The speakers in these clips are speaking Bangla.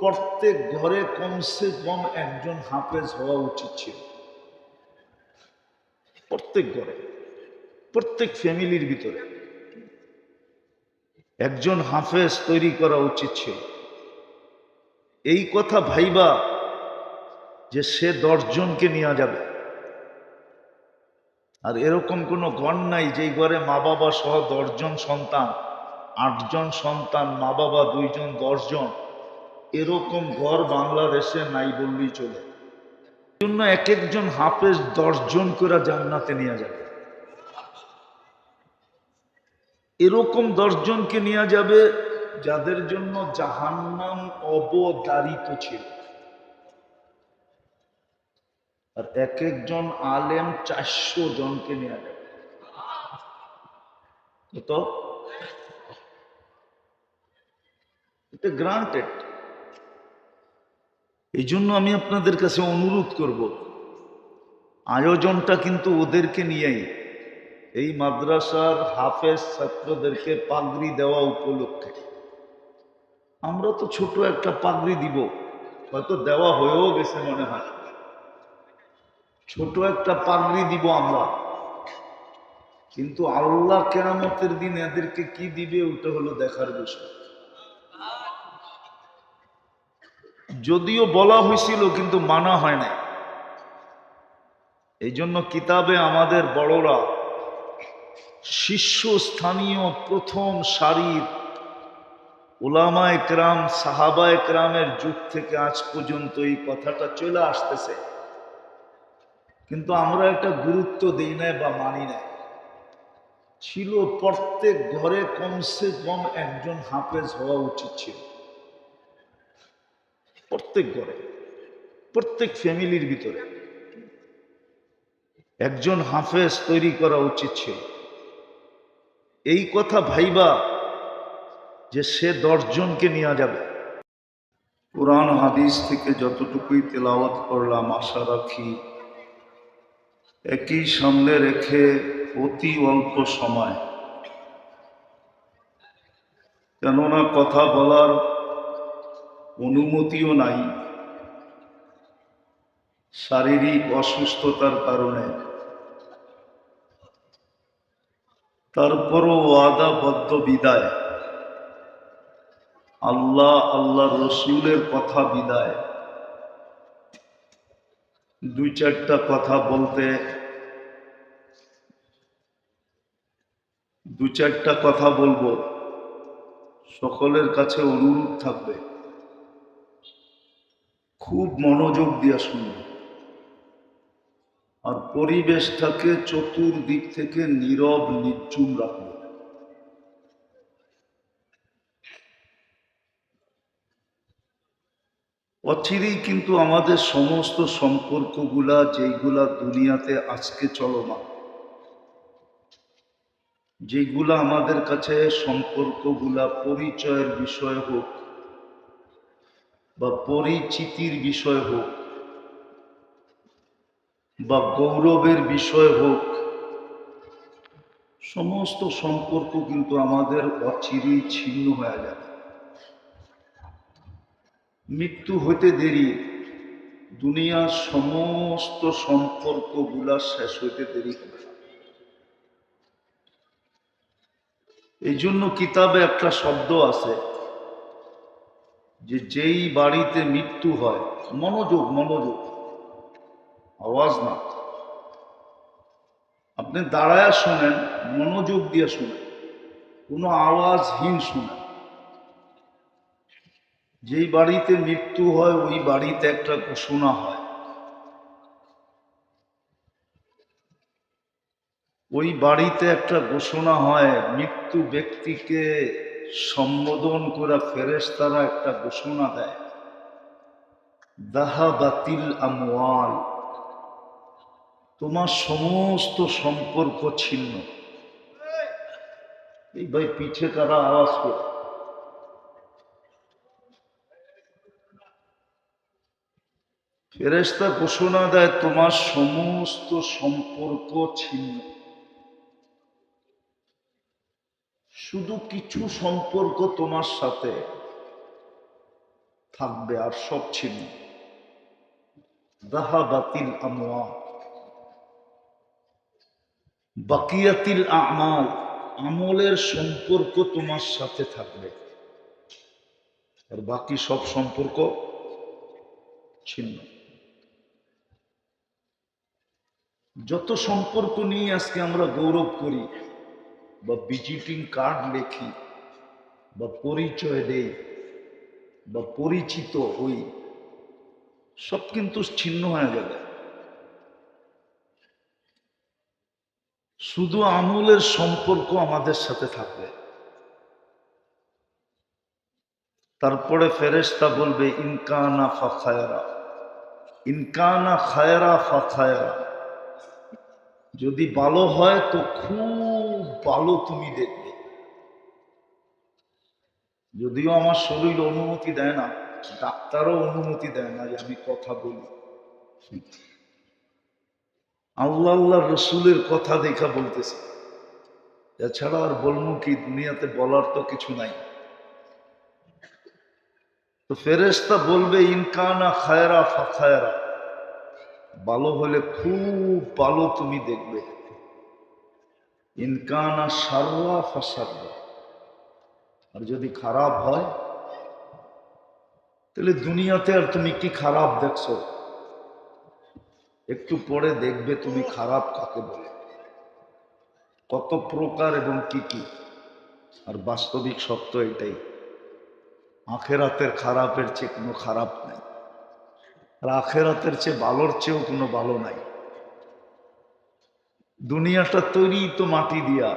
প্রত্যেক ঘরে কমসে কম একজন হাফেজ হওয়া উচিত ছিল। প্রত্যেক ঘরে, প্রত্যেক ফ্যামিলির ভিতরে একজন হাফেজ তৈরি করা উচিত ছিল। এই কথা ভাইবা যে সে দশজনকে নিয়ে যাবে। আর এরকম কোনো ঘর নাই যেই ঘরে মা বাবা সহ দশজন সন্তান, আটজন সন্তান মা বাবা দুইজন, দশজন এরকম ঘর বাংলাদেশে নাই বললেই চলে। জন্য এক একজন হাফেজ দশজন করে জান্নাতে নিয়ে যাবে। এরকম দশজনকে নিয়ে যাবে যাদের জন্য জাহান্নাম অবদারিত ছিল। আর এক একজন আলেম চারশো জনকে নিয়ে যাবে। কত এটা গ্রান্টেড এই জন্য আমি আপনাদের কাছে অনুরোধ করব, আয়োজনটা কিন্তু ওদেরকে নিয়েই। এই মাদ্রাসার হাফেজ ছাত্রদেরকে পাগড়ি দেওয়া উপলক্ষে। আমরা তো ছোট একটা পাগড়ি দিব, হয়তো দেওয়া হয়েও গেছে মনে হয়। ছোট একটা পাগড়ি দিব আমরা। কিন্তু আল্লাহ কেরামতের দিন এদেরকে কি দিবে, ওটা হলো দেখার বিষয়। যদিও বলা হয়েছিল, কিন্তু মানা হয় নাই। এই জন্য কিতাবে আমাদের বড়রা শীর্ষস্থানীয় প্রথম সারির ওলামা একরাম সাহাবা একরামের যুগ থেকে আজ পর্যন্ত এই কথাটা চলে আসতেছে। কিন্তু আমরা একটা গুরুত্ব দিই না বা মানি না ছিল প্রত্যেক ঘরে কমসে কম একজন হাফেজ হওয়া উচিত ছিল। প্রত্যেক ঘরে, প্রত্যেক ফ্যামিলির ভিতরে। একজন হাফেজ তৈরি করা উচিত ছিল। এই কথা ভাইবা যে সে দশজনকে নিয়ে যাবে। কোরআন হাদিস থেকে যতটুকুই তেলাওয়াত করলাম, আশা রাখি একই সামনে রেখে অতি অল্প সময়। কেননা কথা বলার অনুমতিও নাই। শারীরিক অসুস্থতার কারণে। তারপরও ওয়াদাবদ্ধ বিদায়। আল্লাহ আল্লাহ রসুলের কথা বিদায়। দুই চারটা কথা বলতে। দু চারটা কথা বলব। সকলের কাছে অনুরোধ থাকবে। খুব মনোযোগ দিয়া শুনবে আর পরিবেশটাকে চতুর্দিক থেকে নীরব নির্জুম রাখবে অচিরেই কিন্তু আমাদের সমস্ত সম্পর্কগুলা, যেইগুলা দুনিয়াতে আজকে চলমান যেগুলা আমাদের কাছে সম্পর্কগুলা পরিচয়ের বিষয় হোক বা পরিচিতির বিষয় হোক, বা গৌরবের বিষয় হোক, সমস্ত সম্পর্ক কিন্তু আমাদের অচিরেই ছিন্ন হয়ে যাবে। মৃত্যু হতে দেরি, দুনিয়ার সমস্ত সম্পর্ক সম্পর্কগুলা শেষ হইতে দেরি হবে এই জন্য কিতাবে একটা শব্দ আছে যে যেই বাড়িতে মৃত্যু হয়, মনোযোগ মনোযোগ। আওয়াজ না। আপনি দাঁড়ায় শোনেন, মনোযোগ দিয়ে শুনেন। কোনো আওয়াজহীন শুনেন। যেই বাড়িতে মৃত্যু হয়, ওই বাড়িতে একটা ঘোষণা হয়। ওই বাড়িতে একটা ঘোষণা হয়, মৃত্যু ব্যক্তিকে সম্বোধন করে ফেরেশতারা একটা ঘোষণা দেয়। দাহা বাতিল আমওয়াল, তোমার সমস্ত সম্পর্ক ছিন্ন। এই ভাই পিছে তারা আওয়াজ করে? ফেরেশতা ঘোষণা দেয়, তোমার সমস্ত সম্পর্ক ছিন্ন। শুধু কিছু সম্পর্ক তোমার সাথে থাকবে আর সব ছিল বাকিয়াতিল আমাল, আমলের সম্পর্ক তোমার সাথে থাকবে। আর বাকি সব সম্পর্ক ছিন্ন। যত সম্পর্ক নিয়ে আজকে আমরা গৌরব করি বা ভিজিটিং কার্ড লেখি, বা পরিচয় দেই, বা পরিচিত হই, সব কিন্তু ছিন্ন হয়ে যাবে। শুধু আমলের সম্পর্ক আমাদের সাথে থাকবে। তারপরে ফেরেশতা বলবে, ইনকানা ফাখায়রা ইনকানা খায়রা ফাখায়রা যদি ভালো হয় তো খুব ভালো তুমি দেখবে। যদিও আমার শরীর অনুমতি দেয় না, ডাক্তারও অনুমতি দেয় না যে আমি কথা বলি। আল্লাহ আল্লাহ রসুলের কথা দেখা বলতেছে। এছাড়া আর বলব কি, দুনিয়াতে বলার তো কিছু নাই। তো ফেরেস্তা বলবে ইনকানা খায়রা ফাখায়রা ভালো হলে খুব ভালো তুমি দেখবে। ইনকানা সাররা ফাসাররা আর যদি খারাপ হয়, তাহলে দুনিয়াতে আর তুমি কি খারাপ দেখছ? একটু পরে দেখবে তুমি খারাপ কাকে বলে। কত প্রকার এবং কি কি। আর বাস্তবিক সত্য এটাই। আখেরাতের খারাপের চেয়ে কোনো খারাপ নাই। আর আখেরাতের চেয়ে ভালোর চেয়েও কোনো ভালো নাই। দুনিয়াটা তৈরি তো মাটি দিয়া।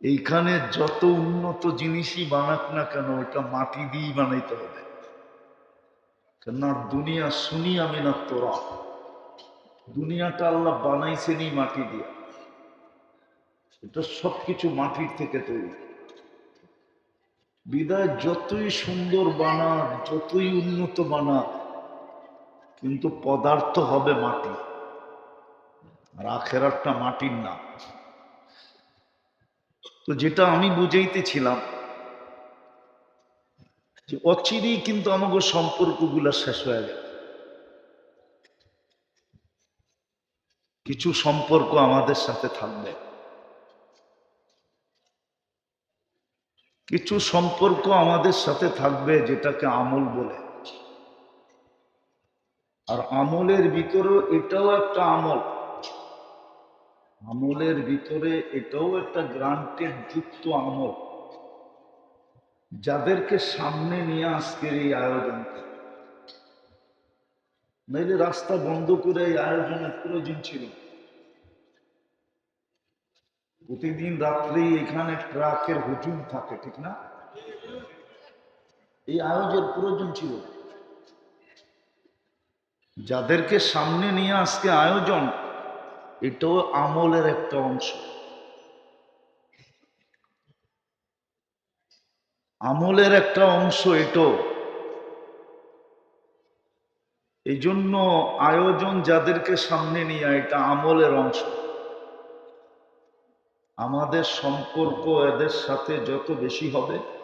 এইখানে যত উন্নত জিনিসই বানাক না কেন ওটা মাটি দিয়েই বানাইতে হবে। কেননা দুনিয়া শুনি আমি না তোরা। দুনিয়াটা আল্লাহ বানাইছেনই মাটি দিয়া। এটা সবকিছু মাটির থেকে তৈরি। বিদায়, যতই সুন্দর বানাক, যতই উন্নত বানাক কিন্তু পদার্থ হবে মাটি। আর আখেরারটা মাটির না। তো যেটা আমি বুঝাইতেছিলাম, যে অচিরেই কিন্তু আমাকে সম্পর্কগুলো শেষ হয়ে গেল কিছু সম্পর্ক আমাদের সাথে থাকবে। কিছু সম্পর্ক আমাদের সাথে থাকবে যেটাকে আমল বলে। আর আমলের ভিতরেও এটাও একটা আমল। আমলের ভিতরে এটাও একটা গ্রান্টেড, যুক্ত আমল। যাদেরকে সামনে নিয়ে আজকের এই আয়োজন নাইলে রাস্তা বন্ধ করে এই আয়োজনের প্রয়োজন ছিল। প্রতিদিন রাত্রে এখানে ট্রাকের হুজুম থাকে, ঠিক না? এই আয়োজনের প্রয়োজন ছিল। যাদেরকে সামনে নিয়ে আজকে আয়োজন, এটাও আমলের একটা অংশ। আমলের একটা অংশ এটাও এই জন্য আয়োজন যাদেরকে সামনে নিয়ে, এটা আমলের অংশ। আমাদের সম্পর্ক এদের সাথে যত বেশি হবে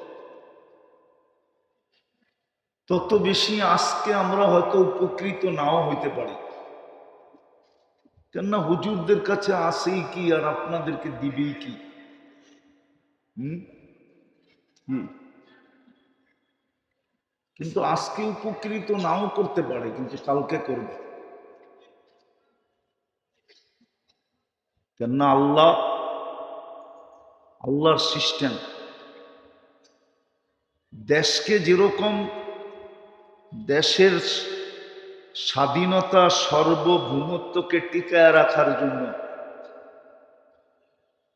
তত বেশি আজকে আমরা হয়তো উপকৃত নাও হইতে পারি। কেননা হুজুরদের কাছে আসেই কি আর আপনাদেরকে দিবেই কি? কিন্তু আজকে উপকৃত নাও করতে পারে, কিন্তু কালকে করবে। কেননা আল্লাহ, আল্লাহর সিস্টেম। দেশকে যেরকম দেশের স্বাধীনতা সার্বভৌমত্বকে টিকায় রাখার জন্য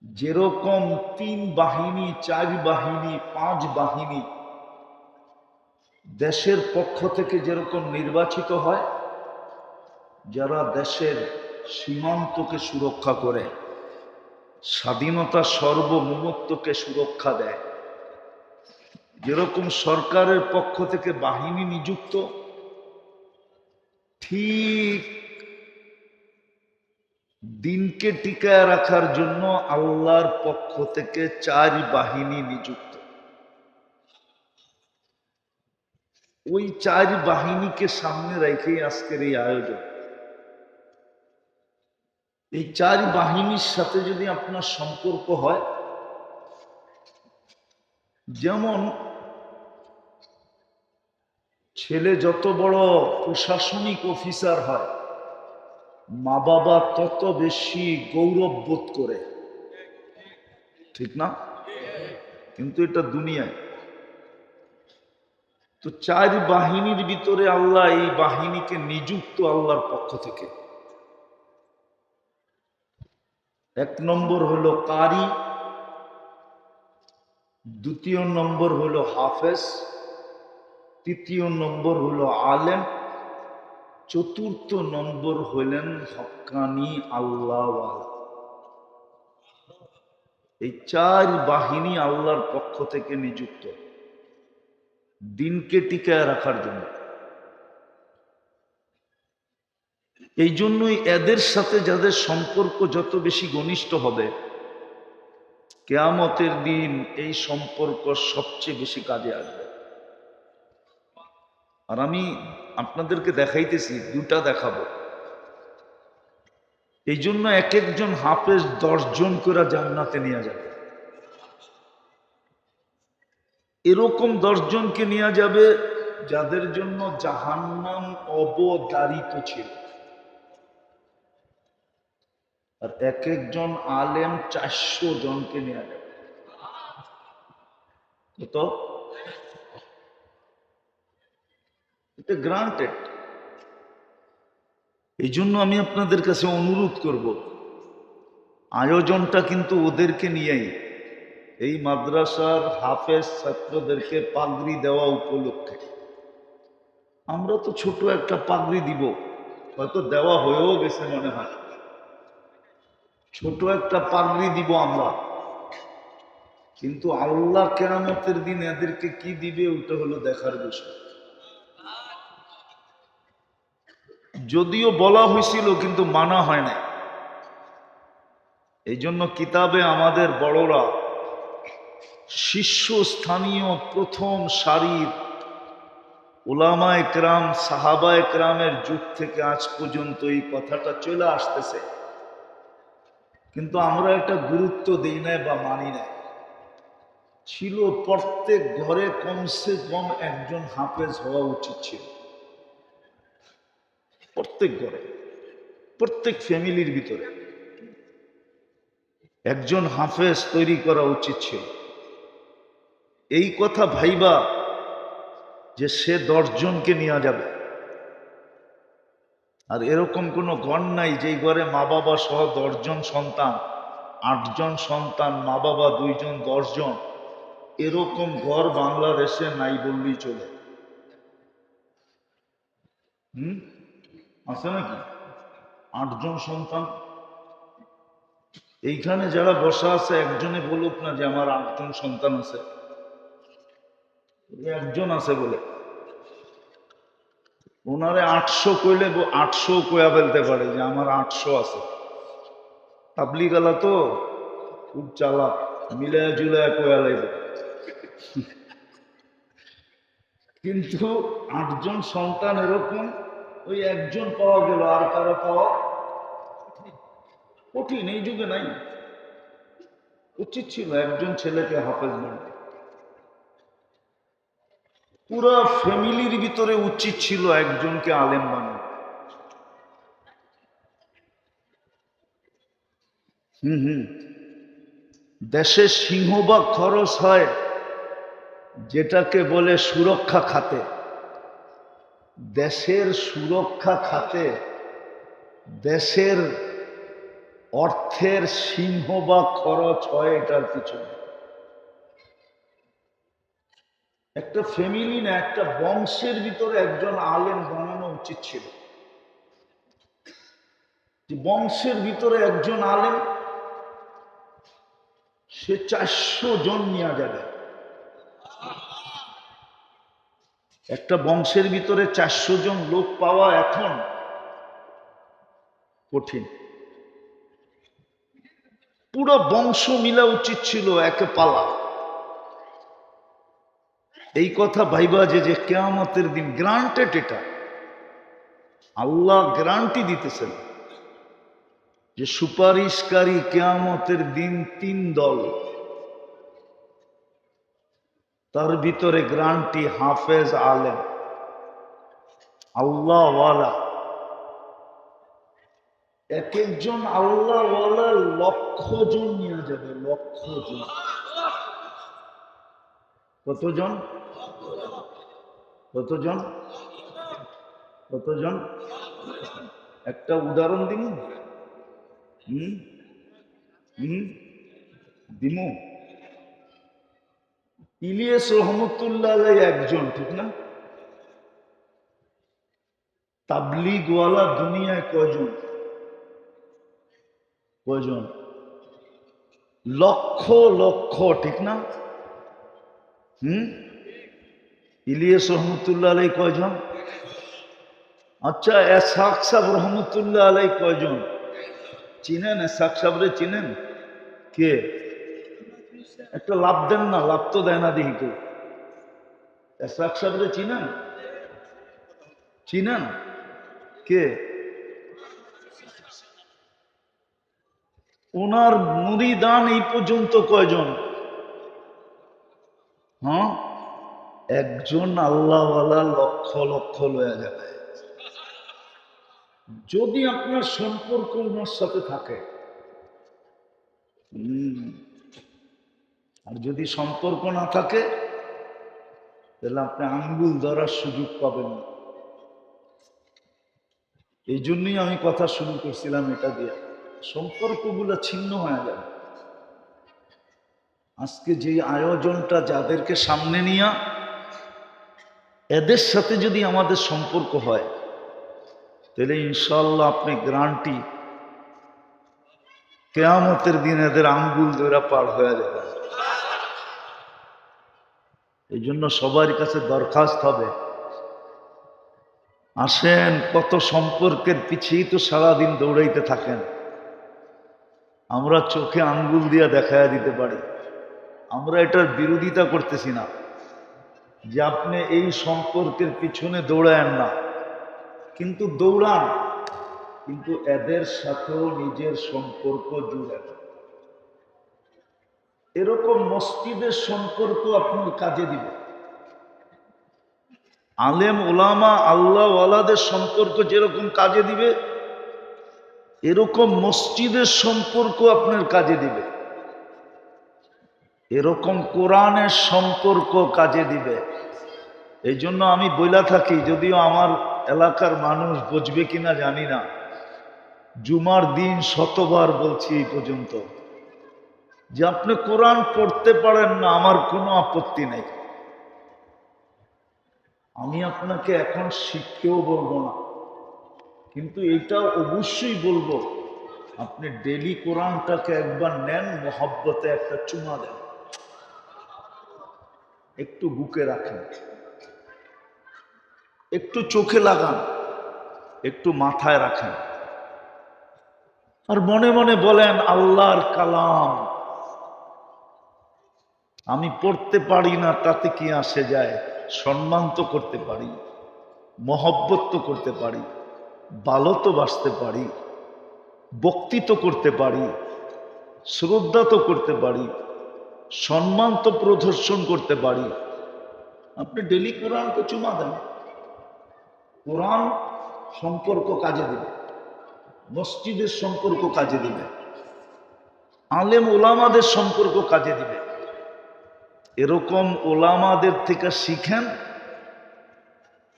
যেরকম তিন বাহিনী, চার বাহিনী, পাঁচ বাহিনী দেশের পক্ষ থেকে যেরকম নির্বাচিত হয়, যারা দেশের সীমান্তকে সুরক্ষা করে, স্বাধীনতা সর্বমমত্বকে সুরক্ষা দেয়। যেরকম সরকারের পক্ষ থেকে বাহিনী নিযুক্ত, ঠিক দিনকে টিকায় রাখার জন্য আল্লাহর পক্ষ থেকে চার বাহিনী নিযুক্ত। ওই চার বাহিনীকে সামনে রেখেই আজকের এই আয়োজন। এই চার বাহিনীর সাথে যদি আপনার সম্পর্ক হয়, যেমন ছেলে যত বড় প্রশাসনিক অফিসার হয়, মা বাবা তত বেশি গৌরব বোধ করে। ঠিক না? কিন্তু এটা দুনিয়ায়। তো চার বাহিনীর ভিতরে আল্লাহ এই বাহিনীকে নিযুক্ত আল্লাহর পক্ষ থেকে। এক নম্বর হলো কারি, দ্বিতীয় নম্বর হলো হাফেজ। তৃতীয় নম্বর হলো আলেম, চতুর্থ নম্বর হলেন হক্কানি আল্লাহ এই চার বাহিনী আল্লাহর পক্ষ থেকে নিযুক্ত। দিনকে টিকায় রাখার জন্য। এই জন্যই এদের সাথে যাদের সম্পর্ক যত বেশি ঘনিষ্ঠ হবে, কেয়ামতের দিন এই সম্পর্ক সবচেয়ে বেশি কাজে আসবে। আর আমি আপনাদেরকে দেখাইতেছি দুটা দেখাবো। এই জন্য এক একজন হাফেজ দশজন করে জান্নাতে নিয়ে যাবে। এরকম দশজনকে নিয়ে যাবে যাদের জন্য জাহান্নাম অবদারিত ছিল। আর এক একজন আলেম চারশো জনকে নিয়ে যাবে। কত? এটা গ্রান্টেড এই জন্য আমি আপনাদের কাছে অনুরোধ করব, আয়োজনটা কিন্তু ওদেরকে নিয়েই। এই মাদ্রাসার হাফেজ ছাত্রদেরকে পাগড়ি দেওয়া উপলক্ষে। আমরা তো ছোট একটা পাগড়ি দিব, হয়তো দেওয়া হয়েও গেছে মনে হয়। ছোট একটা পাগড়ি দিব আমরা। কিন্তু আল্লাহ কেরামতের দিন এদেরকে কি দিবে ওটা হলো দেখার বিষয়। যদিও বলা হয়েছিল, কিন্তু মানা হয় না এই জন্য কিতাবে আমাদের বড়রা শীর্ষস্থানীয় প্রথম সারির ওলামা একরাম, সাহাবা একরামের যুগ থেকে আজ পর্যন্ত এই কথাটা চলে আসতেছে। কিন্তু আমরা এটা গুরুত্ব দিই না বা মানি না ছিল প্রত্যেক ঘরে কমসে কম একজন হাফেজ হওয়া উচিত ছিল। প্রত্যেক ঘরে, প্রত্যেক ফ্যামিলির ভিতরে। একজন হাফেজ তৈরি করা উচিত ছিল। এই কথা ভাইবা যে সে দশজনকে নিয়ে যাবে। আর এরকম কোনো ঘর নাই যেই ঘরে মা বাবা সহ দশজন সন্তান, আটজন সন্তান মা বাবা দুইজন, দশজন, এরকম ঘর বাংলাদেশে নাই বললেই চলে। হুম? আছে নাকি? আটজন সন্তান? এইখানে যারা বসা আছে, একজনে বলুক না যে আমার আটজন সন্তান আছে। একজন আছে বলে। ওনারে আটশো কইলে আটশো কয়া ফেলতে পারে যে আমার আটশো আছে। তাবলিগালা তো খুব চালাক, মিলায় জুলায় কয়া লাগবে কিন্তু আটজন সন্তান এরকম ওই একজন পাওয়া গেল আর কারও পাওয়া কঠিন, এই যুগে নাই। উচিত ছিল একজন ছেলেকে হাফেজ বানাতে। পুরা ফ্যামিলির ভিতরে উচিত ছিল একজনকে আলেম বানানো। হুম হুম। দেশে সিংহবাগ খরচ হয়, যেটাকে বলে সুরক্ষা খাতে। দেশের সুরক্ষা খাতে, দেশের অর্থের সিংহ বা খরচ হয় এটার পিছনে। একটা ফ্যামিলি না, একটা বংশের ভিতরে একজন আলেম বানানো উচিত ছিল। বংশের ভিতরে একজন আলেম, সে চারশো জন নিয়ে যাবে। একটা বংশের ভিতরে চারশো জন লোক পাওয়া এখন কঠিন। পুরো বংশ মিলা উচিত ছিল একে পালা। এই কথা ভাইবা যে যে কেয়ামতের দিন গ্রান্টেড এটা। আল্লাহ গ্রান্টি দিতেছেন যে সুপারিশকারী কেয়ামতের দিন তিন দল তার ভিতরে গ্রান্টি হাফেজ আলেম। আল্লাহওয়ালা। এক একজন আল্লাহওয়ালা লক্ষ জন নিয়ে যাবে লক্ষ জন কতজন? কতজন? কতজন? একটা উদাহরণ দিন হুম? হুম? দিমু? ইলিয়াস রহমতুল্লাহ একজন, ঠিক না? তাবলিগওয়ালা দুনিয়ায় কয়জন? কয়জন? লক্ষ লক্ষ, ঠিক না? হুম? ইলিয়াস রহমতুল্লাহ আলাই কয়জন? আচ্ছা এসাক সাহ রহমতুল্লাহ আলাই কয়জন? চিনেন? এসাক সাহরে চিনেন? কে? একটা লাভ দেন না লাভ তো দেয় না দেখি কেউ। চিনেন? চিনেন? কে? ওনার মুরিদান এই পর্যন্ত কয়জন? হ্যাঁ? একজন আল্লাহওয়ালা লক্ষ লক্ষ লয়া যাবে। যদি আপনার সম্পর্ক ওনার সাথে থাকে হুম, আর যদি সম্পর্ক না থাকে, তাহলে আপনি আঙ্গুল ধরার সুযোগ পাবেন না। এই জন্যই আমি কথা শুরু করছিলাম এটা দিয়ে। সম্পর্কগুলো ছিন্ন হয়ে যাবে। আজকে যে আয়োজনটা যাদেরকে সামনে নিয়ে, এদের সাথে যদি আমাদের সম্পর্ক হয়, তাহলে ইনশাল্লাহ আপনি গ্রান্টি কেয়ামতের দিন এদের আঙ্গুল ধরা পার হয়ে যাবে। এই জন্য সবার কাছে দরখাস্ত হবে। আসেন, কত সম্পর্কের পিছিয়েই তো সারাদিন দৌড়াইতে থাকেন। আমরা চোখে আঙ্গুল দিয়া দেখা দিতে পারি। আমরা এটার বিরোধিতা করতেছি না। যে আপনি এই সম্পর্কের পিছনে দৌড়ায়েন না। কিন্তু দৌড়ান। কিন্তু এদের সাথেও নিজের সম্পর্ক জুড়ে এরকম মসজিদের সম্পর্ক আপনার কাজে দিবে আলেম ওলামা আল্লাহ ওয়ালাদের সম্পর্ক যেরকম কাজে দিবে, এরকম মসজিদের সম্পর্ক আপনার কাজে দিবে। এরকম কোরআনের সম্পর্ক কাজে দিবে। এই জন্য আমি বইলা থাকি, যদিও আমার এলাকার মানুষ বুঝবে কিনা জানি না। জুমার দিন শতবার বলছি এই পর্যন্ত যে আপনি কোরআন পড়তে পারেন না, আমার কোনো আপত্তি নেই। আমি আপনাকে এখন শিখতেও বলব না, কিন্তু এটা অবশ্যই বলব, আপনি ডেলি কোরআনটাকে একবার নেন, মহব্বতে একটা চুমা দেন। একটু বুকে রাখেন, একটু চোখে লাগান, একটু মাথায় রাখেন। আর মনে মনে বলেন, আল্লাহর কালাম। আমি পড়তে পারি না, তাতে কি আসে যায়? সম্মান তো করতে পারি, মহব্বত তো করতে পারি, ভালো তো বাঁচতে পারি বক্তি তো করতে পারি, শ্রদ্ধা তো করতে পারি, সম্মান তো প্রদর্শন করতে পারি। আপনি ডেলি কোরআনকে চুমা দেন। কোরআন সম্পর্ক কাজে দিবে। মসজিদের সম্পর্ক কাজে দিবে। আলেম ওলামাদের সম্পর্ক কাজে দিবে। এরকম ওলামাদের থেকে শিখেন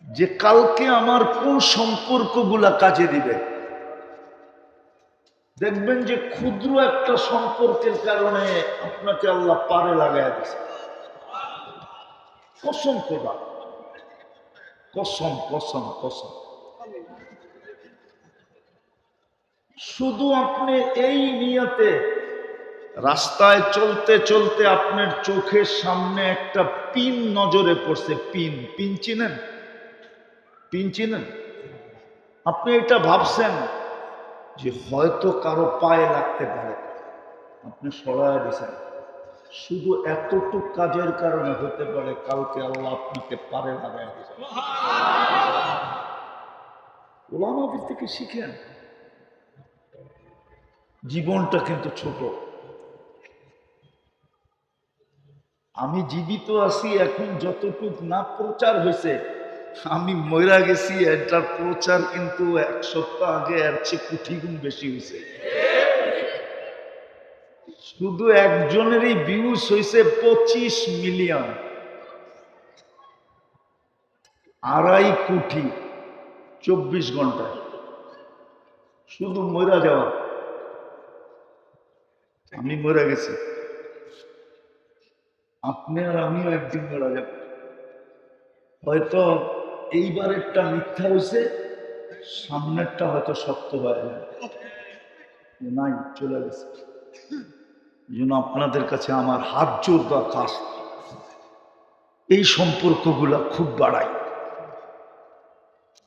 যে কালকে আমার কোন সম্পর্কগুলা কাজে দিবে। দেখবেন যে ক্ষুদ্র একটা সম্পর্কের কারণে আপনাকে আল্লাহ পারে লাগাই দিছে। কসম খোদা। কসম কসম কসম। শুধু আপনি এই নিয়তে রাস্তায় চলতে চলতে আপনার চোখের সামনে একটা পিন নজরে পড়ছে, পিন। পিন চিনেন? পিন চিনেন? আপনি এটা ভাবছেন যে হয়তো কারও পায়ে লাগতে পারে। আপনি সরায় দিছেন। শুধু এতটুক কাজের কারণে হতে পারে কালকে আল্লাহ আপনাকে পারে লাগাই ওলামাদের থেকে শিখেন। জীবনটা কিন্তু ছোট। আমি জীবিত আছি এখন যতটুক না প্রচার হয়েছে, আমি মরা গেছি এটার প্রচার কিন্তু এক সপ্তাহ আগে এর চেয়ে কোটি গুণ বেশি হয়েছে। শুধু একজনেরই ভিউজ হয়েছে পঁচিশ মিলিয়ন। আড়াই কোটি চব্বিশ ঘন্টায়। শুধু মরা যাওয়া। আমি মরে গেছি আপনি আর আমিও একদিন মরা যাব। হয়তো এইবারেরটা মিথ্যা হয়েছে, সামনেরটা হয়তো সত্য হয়ে যাবে। নাই, চলে গেছে। জন্য আপনাদের কাছে আমার হাত জোর দরকার এই সম্পর্কগুলা খুব বাড়াই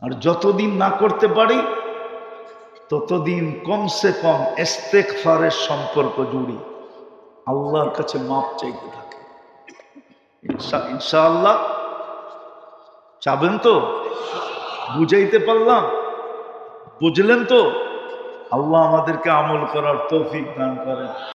আর যতদিন না করতে পারি ততদিন কমসে কম এস্তেক ফারের সম্পর্ক জুড়ি। আল্লাহর কাছে মাপ চাইতে থাকে। ইনশাআল্লাহ। চাবেন তো? বুঝাইতে পারলাম? বুঝলেন তো? আল্লাহ আমাদেরকে আমল করার তৌফিক দান করেন।